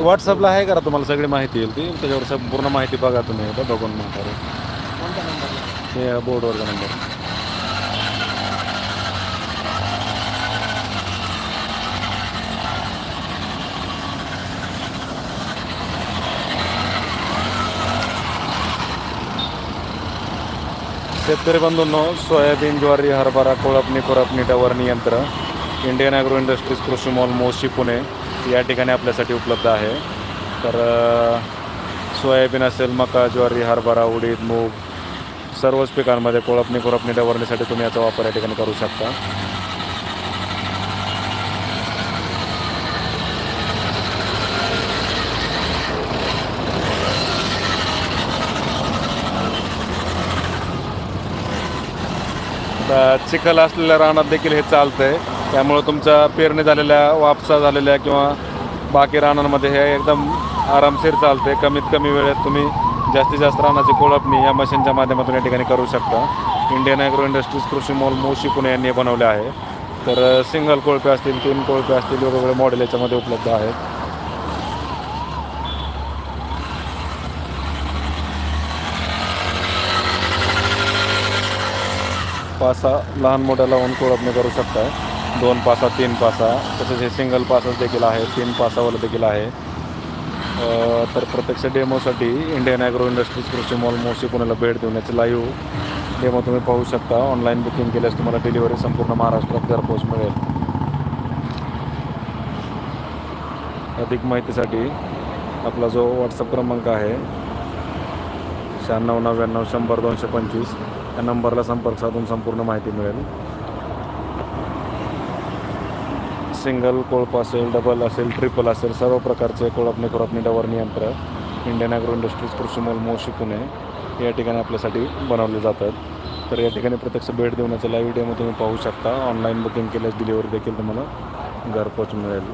व्हॉट्सअपला आहे करा तुम्हाला सगळी माहिती येईल ती. त्याच्यावर सब पूर्ण माहिती बघा तुम्ही. एकदा बघून हे बोर्डवरचा नंबर शेतकरी बंधूंनो सोयाबीन ज्वारी हरभरा कोळपणी खुरपणी डवरणी यंत्र. इंडियन ॲग्रो इंडस्ट्रीज कृषी मॉल मोशी पुणे या ठिकाणी आपल्यासाठी उपलब्ध आहे. तर सोयाबीन असेल मका ज्वारी हरभरा उडीद मूग सर्वच पिकांमध्ये कोळपणी खुरपणी डवरण्यासाठी तुम्ही याचा वापर या ठिकाणी करू शकता. चिखल असलेल्या रानात देखील हे चालतंय. त्यामुळं तुमचा पेरणी झालेल्या वापसा झालेल्या किंवा बाकी रानांमध्ये हे एकदम आरामशीर चालते कमीत कमी वेळेत तुम्ही जास्तीत जास्त रानाची कोळपणी या मशीनच्या माध्यमातून या ठिकाणी करू शकता. इंडियन ॲग्रो इंडस्ट्रीज कृषी मॉल मोशी पुणे यांनी बनवले आहे. तर सिंगल कोळपे असतील तीन कोळपे असतील वेगवेगळे मॉडेल याच्यामध्ये उपलब्ध आहेत. पाच सहा लहान मोठ्या लावून कोळपणी करू शकता दोन पासा तीन पासा. तसेच हे सिंगल पासच देखील आहे तीन पासावर देखील आहे. तर प्रत्यक्ष डेमोसाठी इंडियन ॲग्रो इंडस्ट्रीज कृषी मॉल मोशी पुण्याला भेट देऊन याचे लाईव्ह डेमो तुम्ही पाहू शकता. ऑनलाईन बुकिंग केल्यास तुम्हाला डिलिव्हरी संपूर्ण महाराष्ट्रात घरपोच मिळेल. अधिक माहितीसाठी आपला जो व्हॉट्सअप क्रमांक आहे शहाण्णव नव्याण्णव शंभर दोनशे पंचवीस या नंबरला संपर्क साधून संपूर्ण माहिती मिळेल. सिंगल कोळप असेल डबल असेल ट्रिपल असेल सर्व प्रकारचे कोळपणी खुरपणी डवरणी यंत्र इंडियन ॲग्रो इंडस्ट्रीज कृषी मॉल मोशी पुणे या ठिकाणी आपल्यासाठी बनवले जातात. तर या ठिकाणी प्रत्यक्ष भेट देण्याचं लाईव्ह डेमो तुम्ही पाहू शकता. ऑनलाईन बुकिंग केल्यास डिलिव्हरी देखील तुम्हाला घरपोच मिळेल.